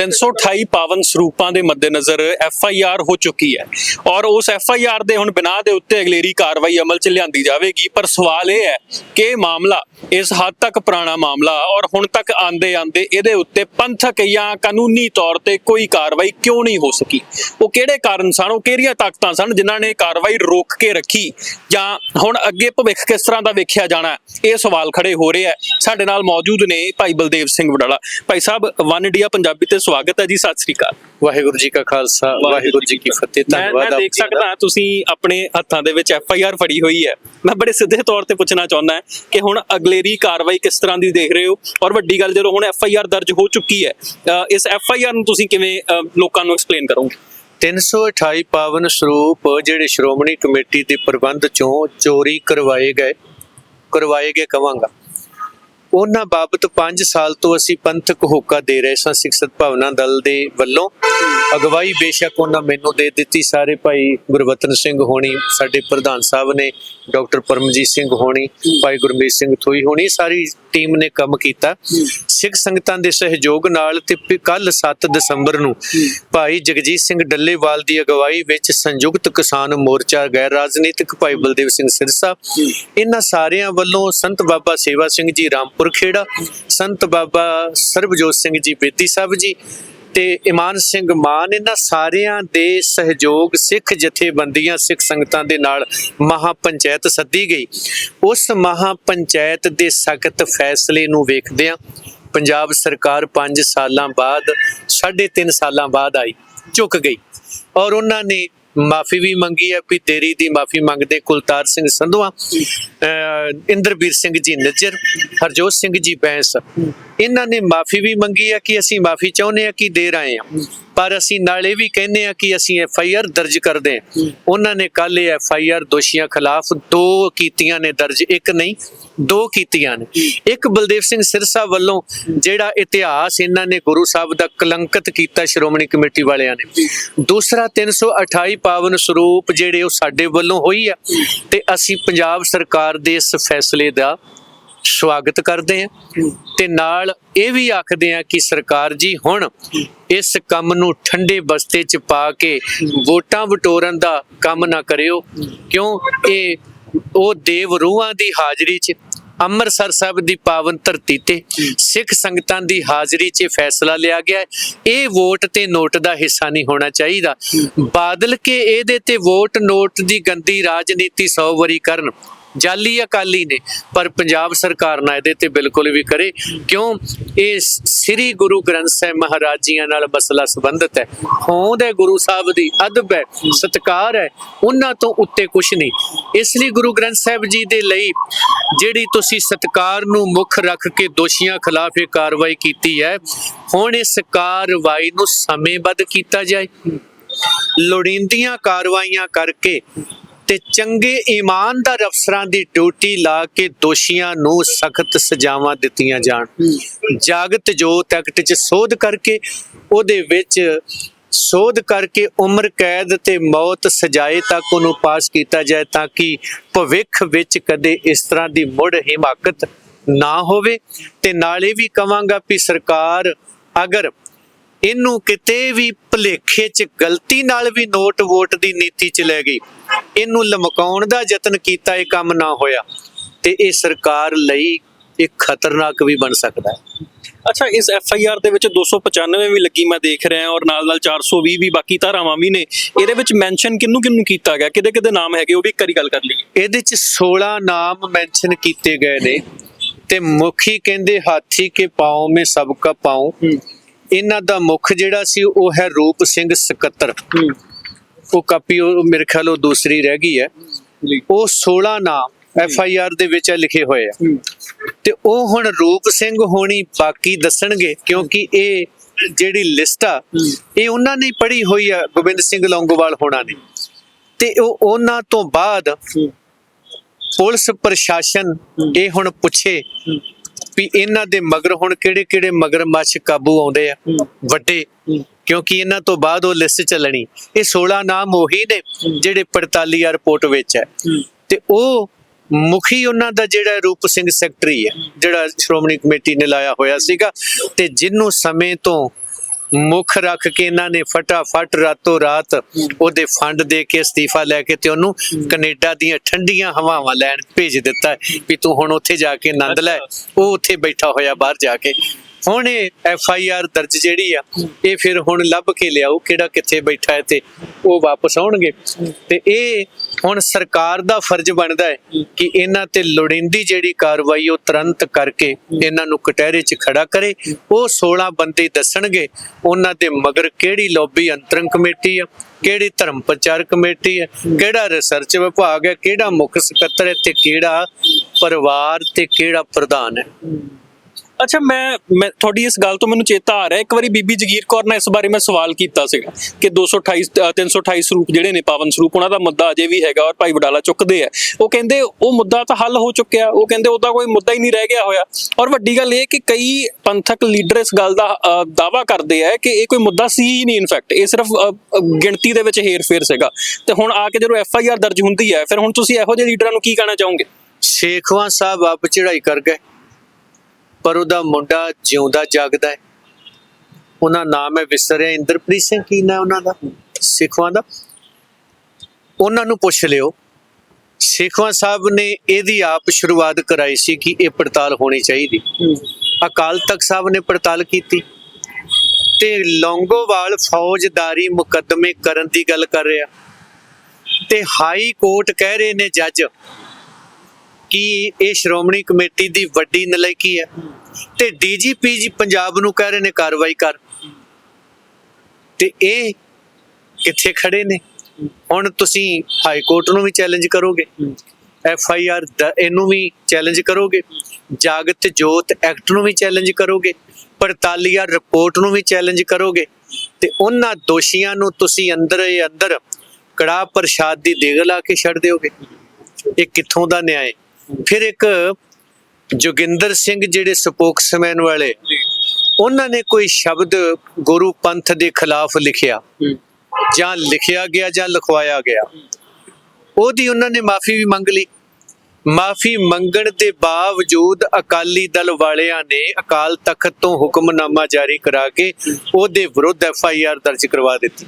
328 ਪਾਵਨ ਸਰੂਪਾਂ ਦੇ ਮੱਦੇਨਜ਼ਰ ਐਫ ਆਈ ਆਰ ਹੋ ਚੁੱਕੀ ਹੈ। ਔਰ ਉਸ ਐਫ ਆਈ ਆਰ ਦੇ ਹੁਣ ਬਿਨਾਂ ਦੇ ਉੱਤੇ ਅਗਲੇਰੀ ਕਾਰਵਾਈ ਅਮਲ 'ਚ ਲਿਆਂਦੀ ਜਾਵੇਗੀ। ਪਰ ਸਵਾਲ ਇਹ ਹੈ ਕਿ ਮਾਮਲਾ ਇਸ ਹੱਦ ਤੱਕ ਪੁਰਾਣਾ ਮਾਮਲਾ ਔਰ ਹੁਣ ਤੱਕ ਆਂਦੇ ਆਂਦੇ ਇਹਦੇ ਉੱਤੇ ਪੰਥਕ ਜਾਂ ਕਾਨੂੰਨੀ ਤੌਰ ਤੇ ਕੋਈ ਕਾਰਵਾਈ ਕਿਉਂ ਨਹੀਂ ਹੋ ਸਕੀ? ਉਹ ਕਿਹੜੇ ਕਾਰਨ ਸਨ? ਉਹ ਕਿਹੜੀਆਂ ਤਾਕਤਾਂ ਸਨ ਜਿਨ੍ਹਾਂ ਨੇ ਕਾਰਵਾਈ ਰੋਕ ਕੇ ਰੱਖੀ? ਜਾਂ ਹੁਣ ਅੱਗੇ ਭਵਿੱਖ ਕਿਸ ਤਰ੍ਹਾਂ ਦਾ ਵੇਖਿਆ ਜਾਣਾ? ਇਹ ਸਵਾਲ ਖੜੇ ਹੋ ਰਹੇ ਹੈ। ਸਾਡੇ ਨਾਲ ਮੌਜੂਦ ਨੇ ਭਾਈ ਬਲਦੇਵ ਸਿੰਘ ਵਡਾਲਾ। ਭਾਈ ਸਾਹਿਬ, ਵਨ ਇੰਡੀਆ ਪੰਜਾਬੀ ਤੇ ਸਵਾਗਤ ਹੈ ਜੀ ਸਤਿ ਸ੍ਰੀ ਅਕਾਲ। ਵਾਹਿਗੁਰੂ ਜੀ ਕਾ ਖਾਲਸਾ ਵਾਹਿਗੁਰੂ ਜੀ ਕੀ ਫਤਿਹ। ਧੰਨਵਾਦ ਮੈਂ ਦੇਖ। ਸਕਦਾ ਤੁਸੀਂ ਆਪਣੇ ਹੱਥਾਂ ਦੇ ਵਿੱਚ ਐਫ ਆਈ ਆਰ ਫੜੀ ਹੋਈ ਹੈ। ਮੈਂ ਬੜੇ ਸਿੱਧੇ ਤੌਰ ਤੇ ਪੁੱਛਣਾ ਚਾਹੁੰਦਾ ਹਾਂ ਕਿ ਹੁਣ ਅਗਲੇਰੀ ਕਾਰਵਾਈ ਕਿਸ ਤਰ੍ਹਾਂ ਦੀ ਦੇਖ ਰਹੇ ਹੋ? ਔਰ ਵੱਡੀ ਗੱਲ ਜਦੋਂ ਹੁਣ ਐਫ ਆਈ ਆਰ ਦਰਜ ਹੋ ਚੁੱਕੀ ਹੈ ਇਸ ਐਫ ਆਈ ਆਰ ਨੂੰ ਤੁਸੀਂ ਕਿਵੇਂ ਲੋਕਾਂ ਨੂੰ ਐਕਸਪਲੇਨ ਕਰੋਗੇ? 328 ਪਾਵਨ ਸਰੂਪ ਜਿਹੜੇ ਸ਼੍ਰੋਮਣੀ ਕਮੇਟੀ ਦੇ ਪ੍ਰਬੰਧ ਚੋਂ ਚੋਰੀ ਕਰਵਾਏ ਗਏ ਕਰਵਾਏ ਗਏ ਕਵਾਂਗਾ। ਉਹਨਾਂ ਬਾਬਤ 5 ਸਾਲ ਤੋਂ ਅਸੀਂ ਪੰਥਕ ਹੋਕਾ ਦੇ ਰਹੇ ਸਾਂ ਸਿੱਖ ਸਦਭਾਵਨਾ ਦਲ ਦੇ ਵੱਲੋਂ। ਅਗਵਾਈ ਬੇਸ਼ੱਕ ਉਹਨਾਂ ਮੈਨੂੰ ਦੇ ਦਿੱਤੀ। ਸਾਰੇ ਭਾਈ ਗੁਰਵਤਨ ਸਿੰਘ ਹੋਣੀ, ਸਾਡੇ ਪ੍ਰਧਾਨ ਸਾਹਿਬ ਨੇ, ਡਾਕਟਰ ਪਰਮਜੀਤ ਸਿੰਘ ਹੋਣੀ, ਭਾਈ ਗੁਰਮੀਤ ਸਿੰਘ ਥੋਈ ਹੋਣੀ, ਸਾਰੀ ਟੀਮ ਨੇ ਕੰਮ ਕੀਤਾ। ਸਿੱਖ ਸੰਗਤਾਂ ਦੇ ਸਹਿਯੋਗ ਨਾਲ ਤੇ ਕੱਲ 7 ਦਸੰਬਰ ਨੂੰ ਭਾਈ ਜਗਜੀਤ ਸਿੰਘ ਡੱਲੇਵਾਲ ਦੀ ਅਗਵਾਈ ਵਿੱਚ ਸੰਯੁਕਤ ਕਿਸਾਨ ਮੋਰਚਾ, ਗੈਰ ਰਾਜਨੀਤਿਕ ਭਾਈ ਬਲਦੇਵ ਸਿੰਘ ਸਿਰਸਾ, ਇਹਨਾਂ ਸਾਰਿਆਂ ਵੱਲੋਂ ਸੰਤ ਬਾਬਾ ਸੇਵਾ ਸਿੰਘ ਜੀ ਰਾਮ ਖੇੜਾ ਸੰਤ ਬਾਬਾ ਸਰਬਜੋਤ ਸਿੰਘ ਜੀ, ਬੇਦੀ ਸਾਹਿਬ ਜੀ ਤੇ ਇਮਾਨ ਸਿੰਘ ਮਾਨ, ਇਹਨਾਂ ਸਾਰਿਆਂ ਦੇ ਸਹਿਯੋਗ ਸਿੱਖ ਜਥੇਬੰਦੀਆਂ, ਸਿੱਖ ਸੰਗਤਾਂ ਦੇ ਨਾਲ ਮਹਾ ਪੰਚਾਇਤ ਸੱਦੀ ਗਈ। ਉਸ ਮਹਾ ਪੰਚਾਇਤ ਦੇ ਸਖਤ ਫੈਸਲੇ ਨੂੰ ਵੇਖਦਿਆਂ ਪੰਜਾਬ ਸਰਕਾਰ 5 ਸਾਲਾਂ ਬਾਅਦ 3.5 ਸਾਲਾਂ ਬਾਅਦ ਆਈ, ਝੁਕ ਗਈ ਔਰ ਉਹਨਾਂ ਨੇ ਮਾਫੀ ਵੀ ਮੰਗੀ ਹੈ ਵੀ ਦੇਰੀ ਦੀ ਮਾਫੀ ਮੰਗਦੇ ਕੁਲਤਾਰ ਸਿੰਘ ਸੰਧਵਾ ਅਹ ਇੰਦਰਬੀਰ ਸਿੰਘ ਜੀ ਨਿੱਜਰ, ਹਰਜੋਤ ਸਿੰਘ ਜੀ ਬੈਂਸ। ਇਹਨਾਂ ਨੇ ਮਾਫੀ ਵੀ ਮੰਗੀ ਹੈ ਕਿ ਅਸੀਂ ਮਾਫੀ ਚਾਹੁੰਦੇ ਹਾਂ ਕਿ ਦੇ ਰਹੇ ਹਾਂ। ਪਰ ਅਸੀਂ ਨਾਲ ਇਹ ਵੀ ਕਹਿੰਦੇ ਹਾਂ ਕਿ ਅਸੀਂ ਐਫ ਆਈ ਆਰ ਦਰਜ ਕਰਦੇ ਹਾਂ। ਉਹਨਾਂ ਨੇ ਕੱਲ ਇਹ ਐਫ ਆਈ ਆਰ ਦੋਸ਼ੀਆਂ ਖਿਲਾਫ ਦੋ ਕੀਤੀਆਂ ਨੇ ਦਰਜ ਇੱਕ ਨਹੀਂ ਦੋ ਕੀਤੀਆਂ ਨੇ। ਇੱਕ ਬਲਦੇਵ ਸਿੰਘ ਸਿਰਸਾ ਵੱਲੋਂ ਜਿਹੜਾ ਇਤਿਹਾਸ ਇਹਨਾਂ ਨੇ ਗੁਰੂ ਸਾਹਿਬ ਦਾ ਕਲੰਕਿਤ ਕੀਤਾ ਸ਼੍ਰੋਮਣੀ ਕਮੇਟੀ ਵਾਲਿਆਂ ਨੇ। ਦੂਸਰਾ 328 ਪਾਵਨ ਸਰੂਪ ਜਿਹੜੇ ਉਹ ਸਾਡੇ ਵੱਲੋਂ ਹੋਈ ਆ ਤੇ ਅਸੀਂ ਪੰਜਾਬ ਸਰਕਾਰ ਦੇ ਇਸ ਫੈਸਲੇ ਦਾ ਸਵਾਗਤ ਕਰਦੇ ਹਾਂ ਤੇ ਨਾਲ ਇਹ ਵੀ ਆਖਦੇ ਹਾਂ ਕਿ ਸਰਕਾਰ ਜੀ ਹੁਣ ਇਸ ਕੰਮ ਨੂੰ ਠੰਡੇ ਬਸਤੇ ਚ ਪਾ ਕੇ ਵੋਟਾਂ ਵਟੋਰਨ ਦਾ ਕੰਮ ਨਾ ਕਰਿਓ, ਕਿਉਂ? ਇਹ ਉਹ ਦੇਵ ਰੂਹਾਂ ਦੀ ਹਾਜ਼ਰੀ ਚ, ਅੰਮ੍ਰਿਤਸਰ ਸਾਹਿਬ ਦੀ ਪਾਵਨ ਧਰਤੀ ਤੇ ਸਿੱਖ ਸੰਗਤਾਂ ਦੀ ਹਾਜ਼ਰੀ 'ਚ ਫੈਸਲਾ ਲਿਆ ਗਿਆ ਇਹ ਵੋਟ ਤੇ ਨੋਟ ਦਾ ਹਿੱਸਾ ਨਹੀਂ ਹੋਣਾ ਚਾਹੀਦਾ। ਬਾਦਲ ਕੇ ਇਹਦੇ ਤੇ ਵੋਟ ਨੋਟ ਦੀ ਗੰਦੀ ਰਾਜਨੀਤੀ 100 ਵਾਰੀ ਕਰਨ ਜਾਲੀ ਅਕਾਲੀ ਨੇ, ਪਰ ਪੰਜਾਬ ਸਰਕਾਰ ਨਾ ਇਹਦੇ ਤੇ ਬਿਲਕੁਲ ਵੀ ਕਰੇ। ਕਿਉਂ? ਇਹ ਸ੍ਰੀ ਗੁਰੂ ਗ੍ਰੰਥ ਸਾਹਿਬ ਮਹਾਰਾਜ ਜੀਆਂ ਨਾਲ ਮਸਲਾ ਸੰਬੰਧਿਤ ਹੈ। ਹੋਂਦ ਹੈ ਗੁਰੂ ਸਾਹਿਬ ਦੀ, ਅਦਬ ਹੈ, ਸਤਕਾਰ ਹੈ, ਉਹਨਾਂ ਤੋਂ ਉੱਤੇ ਕੁਝ ਨਹੀਂ। ਇਸ ਲਈ ਗੁਰੂ ਗ੍ਰੰਥ ਸਾਹਿਬ ਜੀ ਦੇ ਲਈ ਜਿਹੜੀ ਤੁਸੀਂ ਸਤਕਾਰ ਨੂੰ ਮੁੱਖ ਰੱਖ ਕੇ ਦੋਸ਼ੀਆਂ ਖਿਲਾਫ ਇਹ ਕਾਰਵਾਈ ਕੀਤੀ ਹੈ, ਹੁਣ ਇਸ ਕਾਰਵਾਈ ਨੂੰ ਸਮੇਂਬੱਧ ਕੀਤਾ ਜਾਏ। ਲੋੜੀਂਦੀਆਂ ਕਾਰਵਾਈਆਂ ਕਰਕੇ ਤੇ ਚੰਗੇ ਇਮਾਨਦਾਰ ਅਫਸਰਾਂ ਦੀ ਡਿਊਟੀ ਲਾ ਕੇ ਦੋਸ਼ੀਆਂ ਨੂੰ ਸਖਤ ਸਜ਼ਾਵਾਂ ਦਿੱਤੀਆਂ ਜਾਣ। ਜਾਗਤ ਜੋਤ ਐਕਟ 'ਚ ਸੋਧ ਕਰਕੇ ਉਹਦੇ ਵਿੱਚ ਸੋਧ ਕਰਕੇ ਉਮਰ, ਕੈਦ ਤੇ ਮੌਤ ਸਜਾਏ ਤੱਕ ਉਹਨੂੰ ਪਾਸ ਕੀਤਾ ਜਾਏ ਤਾਂ ਕਿ ਭਵਿੱਖ ਵਿੱਚ ਕਦੇ ਇਸ ਤਰ੍ਹਾਂ ਦੀ ਮੁੜ ਹਿਮਾਕਤ ਨਾ ਹੋਵੇ। ਤੇ ਨਾਲੇ ਵੀ ਕਵਾਂਗਾ ਵੀ ਸਰਕਾਰ ਅਗਰ ਇਹਨੂੰ ਕਿਤੇ ਵੀ ਭਲੇਖੇ 'ਚ ਗਲਤੀ ਨਾਲ ਵੀ ਨੋਟ ਵੋਟ ਦੀ ਨੀਤੀ 'ਚ ਲੈ ਗਈ। ਇਹਨੂੰ ਲਮਕਾਉਣ ਦਾ ਯਤਨ ਕੀਤਾ ਇਹ ਕੰਮ ਨਾ ਹੋਇਆ। ਤੇ ਇਹ ਸਰਕਾਰ ਲਈ ਇੱਕ ਖਤਰਨਾਕ ਵੀ ਬਣ ਸਕਦਾ ਹੈ। ਅੱਛਾ ਇਸ ਐਫ ਆਈ ਆਰ ਦੇ ਵਿੱਚ 295 ਵੀ ਲੱਗੀ ਮੈਂ ਦੇਖ ਰਿਹਾ ਔਰ ਨਾਲ ਨਾਲ 420 ਵੀ ਬਾਕੀ ਧਾਰਾਵਾਂ ਵੀ ਨੇ। ਇਹਦੇ ਵਿੱਚ ਮੈਂਸ਼ਨ ਕਿੰਨੂੰ ਕਿੰਨੂੰ ਕੀਤਾ ਗਿਆ? ਕਿਹਦੇ ਕਿਹਦੇ ਨਾਮ ਹੈਗੇ? ਉਹ ਵੀ ਇੱਕ ਵਾਰੀ ਗੱਲ ਕਰ ਲਈਏ। ਇਹਦੇ 'ਚ 16 ਨਾਮ ਮੈਂਸ਼ਨ ਕੀਤੇ ਗਏ ਨੇ ਤੇ ਮੁਖੀ ਕਹਿੰਦੇ ਹਾਥੀ ਕੇ ਪਾਉ ਮੇ ਸਭ ਕਾ ਪਾਉ। ਇਹਨਾਂ ਦਾ ਮੁੱਖ ਜਿਹੜਾ ਸੀ ਉਹ ਹੈ ਰੂਪ ਸਿੰਘ ਸਕੱਤਰ। ਉਹ ਕਾਪੀ ਉਹ ਮੇਰੇ ਖਿਆਲ ਉਹ ਦੂਸਰੀ ਰਹਿ ਗਈ ਹੈ। ਉਹ 16 ਨਾਮ ਐਫ ਆਈ ਆਰ ਦੇ ਵਿੱਚ ਲਿਖੇ ਹੋਏ ਆ। ਤੇ ਉਹ ਹੁਣ ਰੂਪ ਸਿੰਘ ਹੋਣੀ ਬਾਕੀ ਦੱਸਣਗੇ ਕਿਉਂਕਿ ਇਹ ਜਿਹੜੀ ਲਿਸਟ ਆ ਇਹ ਉਹਨਾਂ ਨੇ ਪੜ੍ਹੀ ਹੋਈ ਆ ਗੋਬਿੰਦ ਸਿੰਘ ਲੌਂਗੋਵਾਲ ਹੋਣਾ ਨੇ। ਤੇ ਉਹ ਉਹਨਾਂ ਤੋਂ ਬਾਅਦ ਪੁਲਿਸ ਪ੍ਰਸ਼ਾਸਨ ਇਹ ਹੁਣ ਪੁੱਛੇ ਵੀ ਇਹਨਾਂ ਦੇ ਮਗਰ ਹੁਣ ਕਿਹੜੇ ਕਿਹੜੇ ਮਗਰਮੱਛ ਕਾਬੂ ਆਉਂਦੇ ਆ? ਵੱਡੇ। ਕਿਉਂਕਿ ਇਹਨਾਂ ਤੋਂ ਬਾਅਦ ਉਹ ਲਿਸਟ ਚੱਲਣੀ। ਇਹ 16 ਨਾਮ ਉਹੀ ਨੇ ਜਿਹੜੇ 45 ਆ ਰਿਪੋਰਟ ਵਿੱਚ ਹੈ। ਤੇ ਉਹ ਮੁਖੀ ਉਹਨਾਂ ਦਾ ਜਿਹੜਾ ਰੂਪ ਸਿੰਘ ਸੈਕਟਰੀ ਹੈ ਜਿਹੜਾ ਸ਼੍ਰੋਮਣੀ ਕਮੇਟੀ ਨੇ ਲਾਇਆ ਹੋਇਆ ਸੀਗਾ। ਤੇ ਜਿਹਨੂੰ ਸਮੇਂ ਤੋਂ ਮੁੱਖ ਰੱਖ ਕੇ ਇਹਨਾਂ ਨੇ ਫਟਾਫਟ ਰਾਤੋਂ ਰਾਤ ਉਹਦੇ ਫੰਡ ਦੇ ਕੇ ਅਸਤੀਫਾ ਲੈ ਕੇ ਤੇ ਉਹਨੂੰ ਕੈਨੇਡਾ ਦੀਆਂ ਠੰਡੀਆਂ ਹਵਾਵਾਂ ਲੈਣ ਭੇਜ ਦਿੱਤਾ ਵੀ ਤੂੰ ਹੁਣ ਉੱਥੇ ਜਾ ਕੇ ਆਨੰਦ ਲੈ। ਉਹ ਉੱਥੇ ਬੈਠਾ ਹੋਇਆ ਬਾਹਰ ਜਾ ਕੇ। ਹੁਣ ਇਹ ਐਫ ਆਈ ਆਰ ਦਰਜ ਜਿਹੜੀ ਆ ਇਹ ਫਿਰ ਹੁਣ ਲੱਭ ਕੇ ਲਿਆਓ ਕਿਹੜਾ ਕਿੱਥੇ ਬੈਠਾ ਹੈ ਤੇ ਉਹ ਵਾਪਸ ਆਉਣਗੇ। ਤੇ ਇਹ ਹੁਣ ਸਰਕਾਰ ਦਾ ਫਰਜ਼ ਬਣਦਾ ਹੈ ਕਿ ਇਹਨਾਂ ਤੇ ਲੋੜੀਂਦੀ ਜਿਹੜੀ ਕਾਰਵਾਈ ਉਹ ਤੁਰੰਤ ਕਰਕੇ ਇਹਨਾਂ ਨੂੰ ਕਟਹਿਰੇ 'ਚ ਖੜਾ ਕਰੇ। ਉਹ 16 ਬੰਦੇ ਦੱਸਣਗੇ, ਉਹਨਾਂ ਦੇ ਮਗਰ ਕਿਹੜੀ ਲੌਬੀ ਅੰਤਰੰਗ ਕਮੇਟੀ ਆ, ਕਿਹੜੀ ਧਰਮ ਪ੍ਰਚਾਰ ਕਮੇਟੀ ਹੈ ਕਿਹੜਾ ਰਿਸਰਚ ਵਿਭਾਗ ਹੈ ਕਿਹੜਾ ਮੁੱਖ ਸਕੱਤਰ ਹੈ ਤੇ ਕਿਹੜਾ ਪਰਿਵਾਰ ਤੇ ਕਿਹੜਾ ਪ੍ਰਧਾਨ ਹੈ ਅੱਛਾ ਮੈਂ ਮੈਂ ਤੁਹਾਡੀ ਇਸ ਗੱਲ ਤੋਂ ਮੈਨੂੰ ਚੇਤਾ ਆ ਰਿਹਾ। ਇੱਕ ਵਾਰੀ ਬੀਬੀ ਜਗੀਰ ਕੌਰ ਨਾਲ ਇਸ ਬਾਰੇ ਮੈਂ ਸਵਾਲ ਕੀਤਾ ਸੀਗਾ ਕਿ 228 ਅ, 328 ਸਰੂਪ ਜਿਹੜੇ ਨੇ ਪਾਵਨ ਸਰੂਪ ਉਹਨਾਂ ਦਾ ਮੁੱਦਾ ਅਜੇ ਵੀ ਹੈਗਾ ਔਰ ਭਾਈ ਵਡਾਲਾ ਚੁੱਕਦੇ ਆ। ਉਹ ਕਹਿੰਦੇ ਉਹ ਮੁੱਦਾ ਤਾਂ ਹੱਲ ਹੋ ਚੁੱਕਿਆ। ਉਹ ਕਹਿੰਦੇ ਉਹਦਾ ਕੋਈ ਮੁੱਦਾ ਹੀ ਨਹੀਂ ਰਹਿ ਗਿਆ ਹੋਇਆ। ਔਰ ਵੱਡੀ ਗੱਲ ਇਹ ਕਿ ਕਈ ਪੰਥਕ ਲੀਡਰ ਇਸ ਗੱਲ ਦਾ ਅ, ਦਾਅਵਾ ਕਰਦੇ ਆ ਕਿ ਇਹ ਕੋਈ ਮੁੱਦਾ ਸੀ ਹੀ ਨਹੀਂ ਇਨਫੈਕਟ ਇਹ ਸਿਰਫ ਗਿਣਤੀ ਦੇ ਵਿੱਚ ਹੇਰ-ਫੇਰ ਸੀਗਾ। ਤੇ ਹੁਣ ਆ ਕੇ ਜਦੋਂ ਐਫ ਆਈ ਆਰ ਦਰਜ ਹੁੰਦੀ ਹੈ ਫਿਰ ਹੁਣ ਤੁਸੀਂ ਇਹੋ ਜਿਹੇ ਲੀਡਰਾਂ ਨੂੰ ਕੀ ਕਹਿਣਾ ਚਾਹੋਗੇ? ਸ਼ੇਖਵਾਂ ਸਾਹਿਬ ਆਪ ਚੜਾਈ ਕਰ ਗਏ। ਪਰ ਉਹਦਾ ਮੁੰਡਾ ਜਿਉਂਦਾ ਜਾਗਦਾ ਹੈ। ਉਹਨਾਂ ਨਾਮ ਹੈ ਵਿਸਰਿਆ। ਇੰਦਰਪ੍ਰੀਤ ਸਿੰਘ ਕੀ ਨਾ ਉਹਨਾਂ ਦਾ? ਸਿੱਖਵਾਂ ਦਾ। ਉਹਨਾਂ ਨੂੰ ਪੁੱਛ ਲਿਓ, ਸਿੱਖਵਾਂ ਸਾਹਿਬ ਨੇ ਇਹਦੀ ਆਪ ਸ਼ੁਰੂਆਤ ਕਰਾਈ ਸੀ ਕਿ ਇਹ ਪੜਤਾਲ ਹੋਣੀ ਚਾਹੀਦੀ। ਅਕਾਲ ਤਖਤ ਸਾਹਿਬ ਨੇ ਪੜਤਾਲ ਕੀਤੀ ਤੇ ਲੌਂਗੋਵਾਲ ਫੌਜਦਾਰੀ ਮੁਕੱਦਮੇ ਕਰਨ ਦੀ ਗੱਲ ਕਰ ਰਿਹਾ। ਤੇ ਹਾਈ ਕੋਰਟ ਕਹਿ ਰਹੇ ਨੇ, ਜੱਜ ਕਿ ਇਹ ਸ਼੍ਰੋਮਣੀ ਕਮੇਟੀ ਦੀ ਵੱਡੀ ਨਲਾਇਕੀ ਹੈ ਤੇ ਡੀਜੀਪੀ ਜੀ ਪੰਜਾਬ ਨੂੰ ਕਹਿ ਰਹੇ ਨੇ ਕਾਰਵਾਈ ਕਰ। ਤੇ ਇਹ ਕਿੱਥੇ ਖੜੇ ਨੇ। ਹੁਣ ਤੁਸੀਂ ਹਾਈ ਕੋਰਟ ਨੂੰ ਵੀ ਚੈਲੰਜ ਕਰੋਗੇ। ਐਫ ਆਈ ਆਰ ਇਹਨੂੰ ਵੀ ਚੈਲੰਜ ਕਰੋਗੇ। ਜਾਗਤ ਜੋਤ ਐਕਟ ਨੂੰ ਵੀ ਚੈਲੰਜ ਕਰੋਗੇ। ਪੜਤਾਲੀਆ ਰਿਪੋਰਟ ਨੂੰ ਵੀ ਚੈਲੰਜ ਕਰੋਗੇ। ਤੇ ਉਹਨਾਂ ਦੋਸ਼ੀਆਂ ਨੂੰ ਤੁਸੀਂ ਅੰਦਰ ਅੰਦਰ ਕੜਾ ਪ੍ਰਸ਼ਾਦ ਦੀ ਦੇਗ ਲਾ ਕੇ ਛੱਡ ਦਿਓਗੇ। ਇਹ ਕਿੱਥੋਂ ਦਾ ਨਿਆਂ ਹੈ ਫਿਰ ਇੱਕ ਜੋਗਿੰਦਰ ਸਿੰਘ ਜਿਹੜੇ ਸਪੋਕਸਮੈਨ ਵਾਲੇ, ਉਹਨਾਂ ਨੇ ਕੋਈ ਸ਼ਬਦ ਗੁਰੂ ਪੰਥ ਦੇ ਖਿਲਾਫ ਲਿਖਿਆ ਜਾਂ ਲਿਖਿਆ ਗਿਆ ਜਾਂ ਲਿਖਵਾਇਆ ਗਿਆ। ਉਹਦੀ ਉਹਨਾਂ ਨੇ ਮਾਫੀ ਵੀ ਮੰਗ ਲਈ। ਮਾਫੀ ਮੰਗਣ ਦੇ ਬਾਵਜੂਦ ਅਕਾਲੀ ਦਲ ਵਾਲਿਆਂ ਨੇ ਅਕਾਲ ਤਖਤ ਤੋਂ ਹੁਕਮਨਾਮਾ ਜਾਰੀ ਕਰਾ ਕੇ ਉਹਦੇ ਵਿਰੁੱਧ ਐਫ ਆਈ ਆਰ ਦਰਜ ਕਰਵਾ ਦਿੱਤੀ।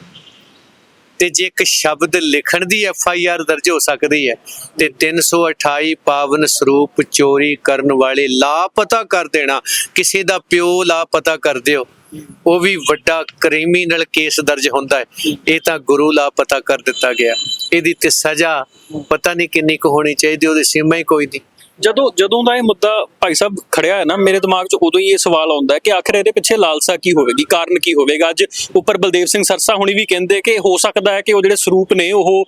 ਤੇ ਜੇ ਇੱਕ ਸ਼ਬਦ ਲਿਖਣ ਦੀ ਐਫ ਆਈ ਆਰ ਦਰਜ ਹੋ ਸਕਦੀ ਹੈ, ਤੇ 328 ਪਾਵਨ ਸਰੂਪ ਚੋਰੀ ਕਰਨ ਵਾਲੇ ਲਾਪਤਾ ਕਰ ਦੇਣਾ। ਕਿਸੇ ਦਾ ਪਿਓ ਲਾਪਤਾ ਕਰ ਦਿਓ। ਉਹ ਵੀ ਵੱਡਾ ਕ੍ਰਿਮੀਨਲ ਕੇਸ ਦਰਜ ਹੁੰਦਾ ਹੈ। ਇਹ ਤਾਂ ਗੁਰੂ ਲਾਪਤਾ ਕਰ ਦਿੱਤਾ ਗਿਆ। ਇਹਦੀ ਤੇ ਸਜ਼ਾ ਪਤਾ ਨਹੀਂ ਕਿੰਨੀ ਕੁ ਹੋਣੀ ਚਾਹੀਦੀ, ਉਹਦੀ ਸੀਮਾ ਹੀ ਕੋਈ ਨਹੀਂ। ਜਦੋਂ ਜਦੋਂ ਦਾ ਇਹ ਮੁੱਦਾ ਭਾਈ ਸਾਹਿਬ ਖੜਿਆ ਹੈ ਨਾ ਮੇਰੇ ਦਿਮਾਗ 'ਚ ਉਦੋਂ ਹੀ ਇਹ ਸਵਾਲ ਆਉਂਦਾ ਹੈ ਕਿ ਆਖਰ ਇਹਦੇ ਪਿੱਛੇ ਲਾਲਸਾ ਕੀ ਹੋਵੇਗੀ ਕਾਰਨ ਕੀ ਹੋਵੇਗਾ? ਅੱਜ ਉੱਪਰ ਬਲਦੇਵ ਸਿੰਘ ਸਰਸਾ ਹੁਣੀ ਵੀ ਕਹਿੰਦੇ ਕਿ ਹੋ ਸਕਦਾ ਹੈ ਕਿ ਉਹ ਜਿਹੜੇ ਸਰੂਪ ਨੇ ਉਹ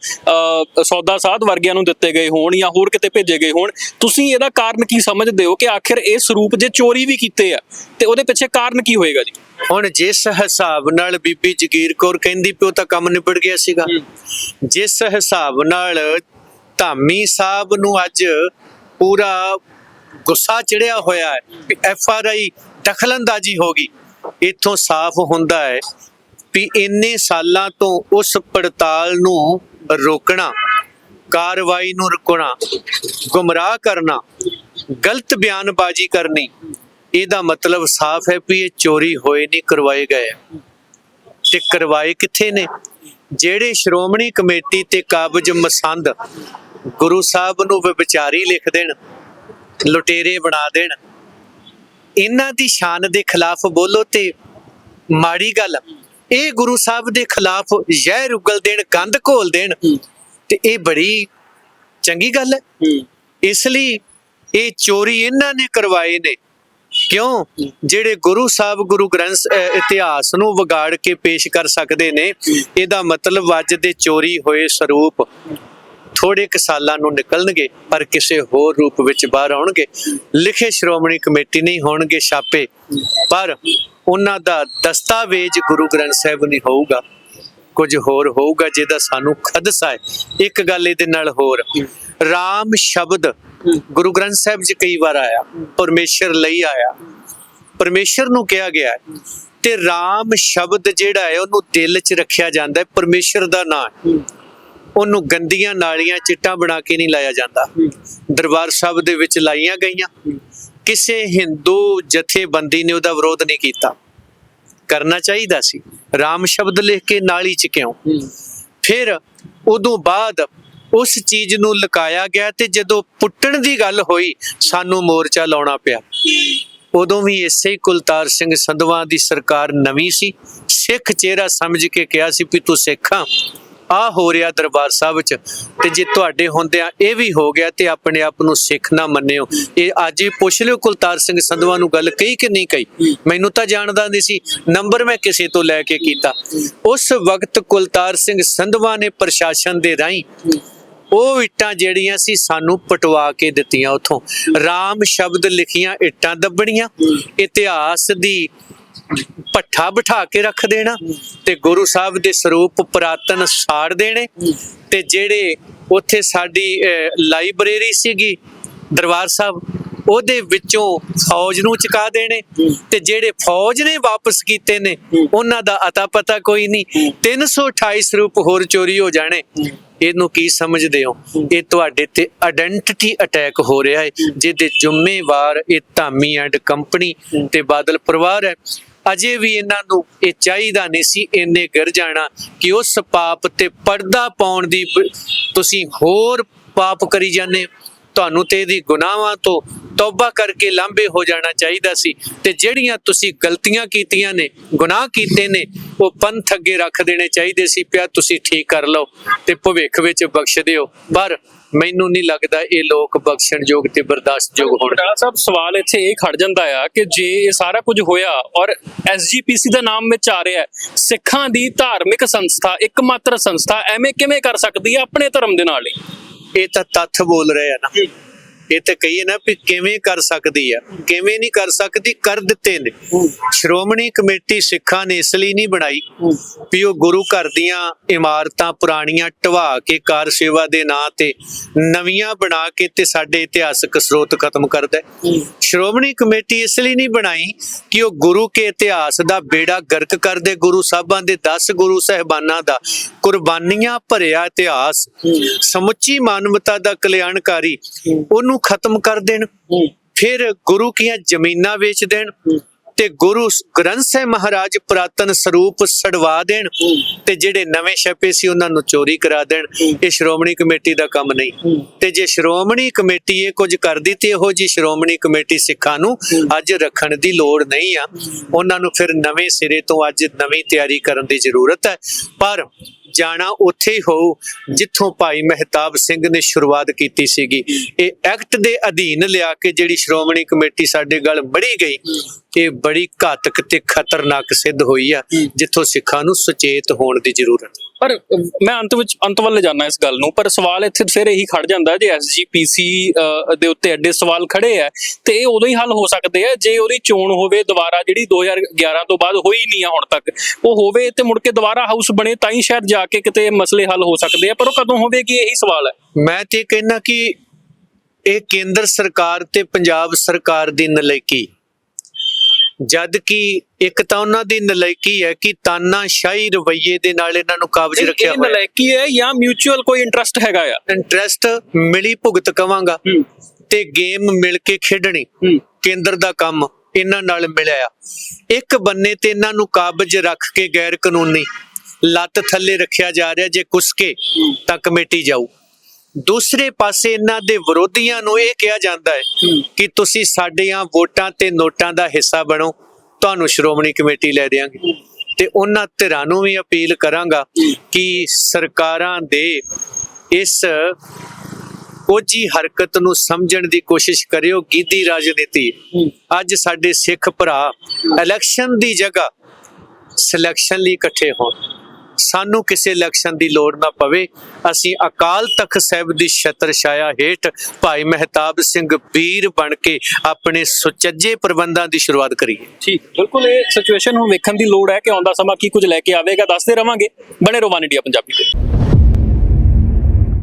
ਸੌਦਾ ਸਾਧ ਵਰਗਿਆਂ ਨੂੰ ਦਿੱਤੇ ਗਏ ਹੋਣ ਜਾਂ ਹੋਰ ਕਿਤੇ ਭੇਜੇ ਗਏ ਹੋਣ। ਤੁਸੀਂ ਇਹਦਾ ਕਾਰਨ ਕੀ ਸਮਝਦੇ ਹੋ ਕਿ ਆਖਰ ਇਹ ਸਰੂਪ ਜੇ ਚੋਰੀ ਵੀ ਕੀਤੇ ਆ ਤੇ ਉਹਦੇ ਪਿੱਛੇ ਕਾਰਨ ਕੀ ਹੋਏਗਾ ਜੀ? ਹੁਣ ਜਿਸ ਹਿਸਾਬ ਨਾਲ ਬੀਬੀ ਜਗੀਰ ਕੌਰ ਕਹਿੰਦੀ ਪਿਓ ਤਾਂ ਕੰਮ ਨਿਬੜ ਗਿਆ ਸੀਗਾ। ਜਿਸ ਹਿਸਾਬ ਨਾਲ ਧਾਮੀ ਸਾਹਿਬ ਨੂੰ ਅੱਜ ਪੂਰਾ ਗੁੱਸਾ ਚੜਿਆ ਹੋਇਆ ਹੈ ਕਿ ਐਫ ਆਰ ਆਈ ਦਖਲਅੰਦਾਜ਼ੀ ਹੋ ਗਈ। ਇਥੋਂ ਸਾਫ਼ ਹੁੰਦਾ ਹੈ ਵੀ ਇੰਨੇ ਸਾਲਾਂ ਤੋਂ ਉਸ ਪੜਤਾਲ ਨੂੰ ਰੋਕਣਾ, ਕਾਰਵਾਈ ਨੂੰ ਰੁਕਣਾ, ਗੁੰਮਰਾਹ ਕਰਨਾ, ਗਲਤ ਬਿਆਨਬਾਜ਼ੀ ਕਰਨੀ, ਇਹਦਾ ਮਤਲਬ ਸਾਫ਼ ਹੈ ਵੀ ਇਹ ਚੋਰੀ ਹੋਏ ਨਹੀਂ, ਕਰਵਾਏ ਗਏ ਤੇ ਕਰਵਾਏ ਕਿੱਥੇ ਨੇ? ਜਿਹੜੇ ਸ਼੍ਰੋਮਣੀ ਕਮੇਟੀ ਤੇ ਕਾਬਜ ਮਸੰਦ ਗੁਰੂ ਸਾਹਿਬ ਨੂੰ ਵਿਚਾਰੀ ਲਿਖ ਦੇਣ, ਲੁਟੇਰੇ ਬਣਾ ਦੇਣ। ਇਹਨਾਂ ਦੀ ਸ਼ਾਨ ਦੇ ਖਿਲਾਫ ਬੋਲੋ ਤੇ ਮਾੜੀ ਗੱਲ, ਇਹ ਗੁਰੂ ਸਾਹਿਬ ਦੇ ਖਿਲਾਫ ਜ਼ਹਿਰ ਉਗਲ ਦੇਣ, ਗੰਦ ਘੋਲ ਦੇਣ, ਤੇ ਇਹ ਬੜੀ ਚੰਗੀ ਗੱਲ ਹੈ। ਇਸ ਲਈ ਇਹ ਚੋਰੀ ਇਹਨਾਂ ਨੇ ਕਰਵਾਏ ਨੇ। ਕਿਉਂ? ਜਿਹੜੇ ਗੁਰੂ ਸਾਹਿਬ, ਗੁਰੂ ਗ੍ਰੰਥ ਇਤਿਹਾਸ ਨੂੰ ਵਿਗਾੜ ਕੇ ਪੇਸ਼ ਕਰ ਸਕਦੇ ਨੇ, ਇਹਦਾ ਮਤਲਬ ਅੱਜ ਦੇ ਚੋਰੀ ਹੋਏ ਸਰੂਪ। ਥੋੜੇ ਕੁ ਸਾਲਾਂ ਨੂੰ ਨਿਕਲਣਗੇ, ਪਰ ਕਿਸੇ ਹੋਰ ਰੂਪ ਵਿੱਚ ਬਾਹਰ ਆਉਣਗੇ। ਲਿਖੇ ਸ਼੍ਰੋਮਣੀ ਕਮੇਟੀ ਨਹੀਂ ਹੋਣਗੇ ਛਾਪੇ, ਪਰ ਉਹਨਾਂ ਦਾ ਦਸਤਾਵੇਜ਼ ਗੁਰੂ ਗ੍ਰੰਥ ਸਾਹਿਬ ਨਹੀਂ ਹੋਊਗਾ। ਕੁਝ ਹੋਰ ਹੋਊਗਾ ਜਿਹਦਾ ਸਾਨੂੰ ਖਦਸ਼ਾ ਹੈ। ਇੱਕ ਗੱਲ ਇਹਦੇ ਨਾਲ ਹੋਰ, ਰਾਮ ਸ਼ਬਦ ਗੁਰੂ ਗ੍ਰੰਥ ਸਾਹਿਬ 'ਚ ਕਈ ਵਾਰ ਆਇਆ, ਪਰਮੇਸ਼ਰ ਲਈ ਆਇਆ। ਪਰਮੇਸ਼ਰ ਨੂੰ ਕਿਹਾ ਗਿਆ ਹੈ, ਤੇ ਰਾਮ ਸ਼ਬਦ ਜਿਹੜਾ ਹੈ ਉਹਨੂੰ ਦਿਲ 'ਚ ਰੱਖਿਆ ਜਾਂਦਾ ਹੈ, ਪਰਮੇਸ਼ਰ ਦਾ ਨਾਮ ਉਹਨੂੰ ਗੰਦੀਆਂ ਨਾਲੀਆਂ, ਚਿੱਟਾਂ ਬਣਾ ਕੇ ਨਹੀਂ ਲਾਇਆ ਜਾਂਦਾ। ਦਰਬਾਰ ਸਾਹਿਬ ਦੇ ਵਿੱਚ ਲਾਈਆਂ ਗਈਆਂ। ਕਿਸੇ ਹਿੰਦੂ ਜਥੇਬੰਦੀ ਨੇ ਉਹਦਾ ਵਿਰੋਧ ਨਹੀਂ ਕੀਤਾ। ਕਰਨਾ ਚਾਹੀਦਾ ਸੀ। ਰਾਮ ਸ਼ਬਦ ਲਿਖ ਕੇ ਨਾਲੀ ਚ ਕਿਉਂ? ਫਿਰ ਉਦੋਂ ਬਾਅਦ ਉਸ ਚੀਜ਼ ਨੂੰ ਲਕਾਇਆ ਗਿਆ ਤੇ ਜਦੋਂ ਪੁੱਟਣ ਦੀ ਗੱਲ ਹੋਈ, ਸਾਨੂੰ ਮੋਰਚਾ ਲਾਉਣਾ ਪਿਆ। ਉਦੋਂ ਵੀ ਇਸੇ ਕੁਲਤਾਰ ਸਿੰਘ ਸੰਧਵਾ ਦੀ ਸਰਕਾਰ ਨਵੀਂ ਸੀ। ਸਿੱਖ ਚਿਹਰਾ ਸਮਝ ਕੇ ਕਿਹਾ ਸੀ ਵੀ ਤੂੰ ਸਿੱਖਾਂ ਆ ਹੋ ਰਿਹਾ ਦਰਬਾਰ ਸਾਹਿਬ ਚ। ਤੇ ਜੇ ਤੁਹਾਡੇ ਹੁੰਦਿਆਂ ਇਹ ਵੀ ਹੋ ਗਿਆ ਤੇ ਆਪਣੇ ਆਪ ਨੂੰ ਸਿੱਖ ਨਾ ਮੰਨਿਓ। ਇਹ ਅੱਜ ਹੀ ਪੁੱਛ ਲਿਓ ਕੁਲਤਾਰ ਸਿੰਘ ਸੰਧਵਾ ਨੂੰ ਗੱਲ ਕਹੀ ਕਿ ਨਹੀਂ ਕਹੀ? ਮੈਨੂੰ ਤਾਂ ਜਾਣਦਾ ਨਹੀਂ ਸੀ। ਨੰਬਰ ਮੈਂ ਕਿਸੇ ਤੋਂ ਲੈ ਕੇ ਕੀਤਾ। ਉਸ ਵਕਤ ਕੁਲਤਾਰ ਸਿੰਘ ਸੰਧਵਾ ਨੇ ਪ੍ਰਸ਼ਾਸਨ ਦੇ ਰਾਹੀਂ ਉਹ ਇੱਟਾਂ ਜਿਹੜੀਆਂ ਸੀ ਸਾਨੂੰ ਪਟਵਾ ਕੇ ਦਿੱਤੀਆਂ ਉਥੋਂ। ਰਾਮ ਸ਼ਬਦ ਲਿਖੀਆਂ ਇੱਟਾਂ ਦੱਬਣੀਆਂ। ਇਤਿਹਾਸ ਦੀ ਪੱਠਾ ਬਿਠਾ ਕੇ ਰੱਖ ਦੇਣਾ ਤੇ ਗੁਰੂ ਸਾਹਿਬ ਦੇ ਸਰੂਪ ਪੁਰਾਤਨ ਸਾੜ ਦੇਣੇ ਤੇ ਜਿਹੜੇ ਉੱਥੇ ਸਾਡੀ ਲਾਇਬ੍ਰੇਰੀ ਸੀਗੀ ਦਰਬਾਰ ਸਾਹਿਬ, ਉਹਦੇ ਵਿੱਚੋਂ ਫੌਜ ਨੂੰ ਚੁਕਾ ਦੇਣੇ ਤੇ ਜਿਹੜੇ ਫੌਜ ਨੇ ਵਾਪਸ ਕੀਤੇ ਨੇ, ਉਹਨਾਂ ਦਾ ਅਤਾ ਪਤਾ ਕੋਈ ਨਹੀਂ। 328 ਸਰੂਪ ਹੋਰ ਚੋਰੀ ਹੋ ਜਾਣੇ। ਇਹਨੂੰ ਕੀ ਸਮਝਦੇ ਹੋ? ਇਹ ਤੁਹਾਡੇ ਤੇ ਆਇਡੈਂਟੀਟੀ ਅਟੈਕ ਹੋ ਰਿਹਾ ਹੈ। ਜਿਹਦੇ ਜ਼ਿੰਮੇਵਾਰ ਇਹ ਧਾਮੀ ਐਂਡ ਕੰਪਨੀ ਤੇ ਬਾਦਲ ਪਰਿਵਾਰ ਹੈ। ਅਜੇ ਵੀ ਇਹਨਾਂ ਨੂੰ ਇਹ ਚਾਹੀਦਾ ਨਹੀਂ ਸੀ, ਇੰਨੇ ਗਿਰ ਜਾਣਾ ਕਿ ਉਸ ਪਾਪ ਤੇ ਪਰਦਾ ਪਾਉਣ ਦੀ ਤੁਸੀਂ ਹੋਰ ਪਾਪ ਕਰੀ ਜਾਂਦੇ ਤੁਹਾਨੂੰ ਤੇ ਇਹਦੀ ਗੁਨਾਹਾਂ ਤੋਂ ਤੌਬਾ ਕਰਕੇ ਲਾਂਭੇ ਹੋ ਜਾਣਾ ਚਾਹੀਦਾ ਸੀ ਤੇ ਜਿਹੜੀਆਂ ਤੁਸੀਂ ਗਲਤੀਆਂ ਕੀਤੀਆਂ ਨੇ, ਗੁਨਾਹ ਕੀਤੇ ਨੇ, ਉਹ ਪੰਥ ਅੱਗੇ ਰੱਖ ਦੇਣੇ ਚਾਹੀਦੇ ਸੀ। ਪਿਆ ਤੁਸੀਂ ਠੀਕ ਕਰ ਲਓ ਤੇ ਭਵਿੱਖ ਵਿੱਚ ਬਖਸ਼ ਦਿਓ। ਪਰ ਮੈਨੂੰ ਨਹੀਂ ਲੱਗਦਾ ਇਹ ਲੋਕ ਬਖਸ਼ਣਯੋਗ ਤੇ ਬਰਦਾਸ਼ਤਯੋਗ ਹੋਣ। ਬਟਾਲਾ ਸਾਹਿਬ ਸਵਾਲ ਇੱਥੇ ਇਹ ਖੜ ਜਾਂਦਾ ਆ ਕਿ ਜੇ ਇਹ ਸਾਰਾ ਕੁਝ ਹੋਇਆ ਔਰ ਐਸਜੀਪੀਸੀ ਦਾ ਨਾਮ ਵਿੱਚ ਆ ਰਿਹਾ ਹੈ ਸਿੱਖਾਂ ਦੀ ਧਾਰਮਿਕ ਸੰਸਥਾ ਇੱਕਮਾਤਰ ਸੰਸਥਾ ਐਵੇਂ ਕਿਵੇਂ ਕਰ ਸਕਦੀ ਹੈ ਆਪਣੇ ਧਰਮ ਦੇ ਨਾਲ ਹੀ? ਇਹ ਤਾਂ ਤੱਥ ਬੋਲ ਰਹੇ ਆ ਨਾ। ਇਹ ਤਾਂ ਕਹੀਏ ਨਾ ਵੀ ਕਿਵੇਂ ਕਰ ਸਕਦੀ ਆ, ਕਿਵੇਂ ਨਹੀਂ ਕਰ ਸਕਦੀ, ਕਰ ਦਿੱਤੇ ਨੇ। ਸ਼੍ਰੋਮਣੀ ਕਮੇਟੀ ਸਿੱਖਾਂ ਨੇ ਇਸ ਲਈ ਨਹੀਂ ਬਣਾਈ ਵੀ ਉਹ ਗੁਰੂ ਘਰ ਦੀਆਂ ਇਮਾਰਤਾਂ ਪੁਰਾਣੀਆਂ ਢਵਾ ਕੇ ਕਾਰ ਸੇਵਾ ਦੇ ਨਾਂ ਤੇ ਨਵੀਆਂ ਬਣਾ ਕੇ ਤੇ ਸਾਡੇ ਇਤਿਹਾਸਕ ਸਰੋਤ ਖਤਮ ਕਰਦਾ ਸ਼੍ਰੋਮਣੀ ਕਮੇਟੀ ਇਸ ਲਈ ਨਹੀਂ ਬਣਾਈ ਕਿ ਉਹ ਗੁਰੂ ਕੇ ਇਤਿਹਾਸ ਦਾ ਬੇੜਾ ਗਰਕ ਕਰਦੇ, ਗੁਰੂ ਸਾਹਿਬਾਂ ਦੇ 10 ਗੁਰੂ ਸਹਿਬਾਨਾਂ ਦਾ ਕੁਰਬਾਨੀਆਂ ਭਰਿਆ ਇਤਿਹਾਸ, ਸਮੁੱਚੀ ਮਾਨਵਤਾ ਦਾ ਕਲਿਆਣਕਾਰੀ, ਉਹਨੂੰ ਖਤਮ ਕਰ ਦੇਣ ਫਿਰ ਗੁਰੂ ਕੀਆਂ ਜ਼ਮੀਨਾਂ ਵੇਚ ਦੇਣ ਤੇ ਗੁਰੂ ਗ੍ਰੰਥ ਸਾਹਿਬ ਮਹਾਰਾਜ ਪੁਰਾਤਨ ਸਰੂਪ ਛਡਵਾ ਦੇਣ ਤੇ ਜਿਹੜੇ ਨਵੇਂ ਛਪੇ ਸੀ ਉਹਨਾਂ ਨੂੰ ਚੋਰੀ ਕਰਾ ਦੇਣ ਇਹ ਸ਼੍ਰੋਮਣੀ ਕਮੇਟੀ ਦਾ ਕੰਮ ਨਹੀਂ। ਤੇ ਜੇ ਸ਼੍ਰੋਮਣੀ ਕਮੇਟੀ ਇਹ ਕੁਝ ਕਰਦੀ ਤੇ ਇਹੋ ਜੀ ਸ਼੍ਰੋਮਣੀ ਕਮੇਟੀ ਸਿੱਖਾਂ ਨੂੰ ਅੱਜ ਰੱਖਣ ਦੀ ਲੋੜ ਨਹੀਂ ਆ। ਉਹਨਾਂ ਨੂੰ ਫਿਰ ਨਵੇਂ ਸਿਰੇ ਤੋਂ ਅੱਜ ਨਵੀਂ ਤਿਆਰੀ ਕਰਨ ਦੀ ਜ਼ਰੂਰਤ ਹੈ। ਪਰ ਜਾਣਾ ਉੱਥੇ ਹੀ ਹੋਊ, ਜਿੱਥੋਂ ਭਾਈ ਮਹਿਤਾਬ ਸਿੰਘ ਨੇ ਸ਼ੁਰੂਆਤ ਕੀਤੀ ਸੀਗੀ। ਇਹ ਐਕਟ ਦੇ ਅਧੀਨ ਲਿਆ ਕੇ ਜਿਹੜੀ ਸ਼੍ਰੋਮਣੀ ਕਮੇਟੀ ਸਾਡੇ ਗੱਲ ਬੜੀ ਗਈ, ਇਹ ਬੜੀ ਘਾਤਕ ਤੇ ਖਤਰਨਾਕ ਸਿੱਧ ਹੋਈ ਆ, ਜਿੱਥੋਂ ਸਿੱਖਾਂ ਨੂੰ ਸੁਚੇਤ ਹੋਣ ਦੀ ਜ਼ਰੂਰਤ ਹੈ। ਪਰ ਅਹ, ਮੈਂ ਅੰਤ ਵਿੱਚ ਅੰਤ ਵੱਲ ਜਾਣਾ ਇਸ ਗੱਲ ਨੂੰ ਪਰ ਸਵਾਲ ਇੱਥੇ ਫਿਰ ਇਹੀ ਖੜ ਜਾਂਦਾ ਜੇ ਐਸਜੀਪੀਸੀ ਦੇ ਉੱਤੇ ਐਡੇ ਸਵਾਲ ਖੜੇ ਆ ਤੇ ਇਹ ਉਦੋਂ ਹੀ ਹੱਲ ਹੋ ਸਕਦੇ ਆ ਜੇ ਉਹਦੀ ਚੋਣ ਹੋਵੇ ਦੁਬਾਰਾ ਜਿਹੜੀ 2011 ਤੋਂ ਬਾਅਦ ਹੋਈ ਨਹੀਂ ਆ ਹੁਣ ਤੱਕ ਉਹ ਹੋਵੇ ਤੇ ਮੁੜ ਕੇ ਦੁਬਾਰਾ ਹਾਊਸ ਬਣੇ ਤਾਂ ਹੀ ਸ਼ਾਇਦ ਜਾ ਕੇ ਕਿਤੇ ਮਸਲੇ ਹੱਲ ਹੋ ਸਕਦੇ ਆ ਪਰ ਉਹ ਕਦੋਂ ਹੋਵੇਗੀ ਇਹੀ ਸਵਾਲ ਹੈ। ਮੈਂ ਤੇ ਕਹਿਣਾ ਕਿ ਇਹ ਕੇਂਦਰ ਸਰਕਾਰ ਤੇ ਪੰਜਾਬ ਸਰਕਾਰ ਦੀ ਨਲੇਕੀ। ਜਦ ਕਿ ਇੱਕ ਤਾਂ ਉਹਨਾਂ ਦੀ ਨਲਾਇਕੀ ਹੈ ਕਿ ਤਾਨਾਸ਼ਾਹੀ ਰਵੱਈਏ ਦੇ ਨਾਲ ਇਹਨਾਂ ਨੂੰ ਕਾਬਜ ਰੱਖਿਆ ਹੋਇਆ ਨਲਾਇਕੀ ਹੈ ਜਾਂ ਮਿਊਚੁਅਲ ਕੋਈ ਇੰਟਰਸਟ ਹੈਗਾ ਆ? ਇੰਟਰਸਟ ਮਿਲੀ ਭੁਗਤ ਕਵਾਂਗਾ ਹੂੰ। ਤੇ ਗੇਮ ਮਿਲ ਕੇ ਖੇਡਣੀ ਹੂੰ। ਕੇਂਦਰ ਦਾ ਕੰਮ ਇਹਨਾਂ ਨਾਲ ਮਿਲਿਆ ਇੱਕ ਬੰਨੇ ਤੇ ਇਹਨਾਂ ਨੂੰ ਕਾਬਜ ਰੱਖ ਕੇ ਗੈਰ ਕਾਨੂੰਨੀ ਲੱਤ ਥੱਲੇ ਰੱਖਿਆ ਜਾ ਰਿਹਾ ਜੇ ਕੁਸਕੇ ਤਾਂ ਕਮੇਟੀ ਜਾਊ। ਦੂਸਰੇ ਪਾਸੇ ਇਹਨਾਂ ਦੇ ਵਿਰੋਧੀਆਂ ਨੂੰ ਇਹ ਕਿਹਾ ਜਾਂਦਾ ਹੈ ਕਿ ਤੁਸੀਂ ਸਾਡੀਆਂ ਵੋਟਾਂ ਤੇ ਨੋਟਾਂ ਦਾ ਹਿੱਸਾ ਬਣੋ ਤੁਹਾਨੂੰ ਸ਼੍ਰੋਮਣੀ ਕਮੇਟੀ ਲੈ ਦੇਵਾਂਗੇ ਤੇ ਉਹਨਾਂ ਧਿਰਾਂ ਨੂੰ ਵੀ ਅਪੀਲ ਕਰਾਂਗਾ ਕਿ ਸਰਕਾਰਾਂ ਦੇ ਇਸ ਕੋਝੀ ਹਰਕਤ ਨੂੰ ਸਮਝਣ ਦੀ ਕੋਸ਼ਿਸ਼ ਕਰਿਓ ਗੀਦੀ ਰਾਜਨੀਤੀ। ਅੱਜ ਸਾਡੇ ਸਿੱਖ ਭਰਾ ਇਲੈਕਸ਼ਨ ਦੀ ਜਗ੍ਹਾ ਸਿਲੈਕਸ਼ਨ ਲਈ ਇਕੱਠੇ ਹੋਣ। ਸਾਨੂੰ ਕਿਸੇ ਇਲੈਕਸ਼ਨ ਦੀ ਲੋੜ ਨਾ ਪਵੇ। ਅਸੀਂ ਅਕਾਲ ਤਖਤ ਸਾਹਿਬ ਦੀ ਛਤਰ ਛਾਇਆ ਹੇਠ ਭਾਈ ਮਹਿਤਾਬ ਸਿੰਘ ਵੀਰ ਬਣ ਕੇ ਆਪਣੇ ਸੁਚੱਜੇ ਪ੍ਰਬੰਧਾਂ ਦੀ ਸ਼ੁਰੂਆਤ ਕਰੀਏ। ਠੀਕ, ਬਿਲਕੁਲ ਇਹ ਸਿਚੁਏਸ਼ਨ ਹੁਣ ਵੇਖਣ ਦੀ ਲੋੜ ਹੈ ਕਿ ਆਉਂਦਾ ਸਮਾਂ ਕੀ ਕੁਝ ਲੈ ਕੇ ਆਵੇਗਾ, ਦੱਸਦੇ ਰਵਾਂਗੇ। ਬਣੇ ਰਵਾਨ ਇੰਡੀਆ ਪੰਜਾਬੀ ਤੇ।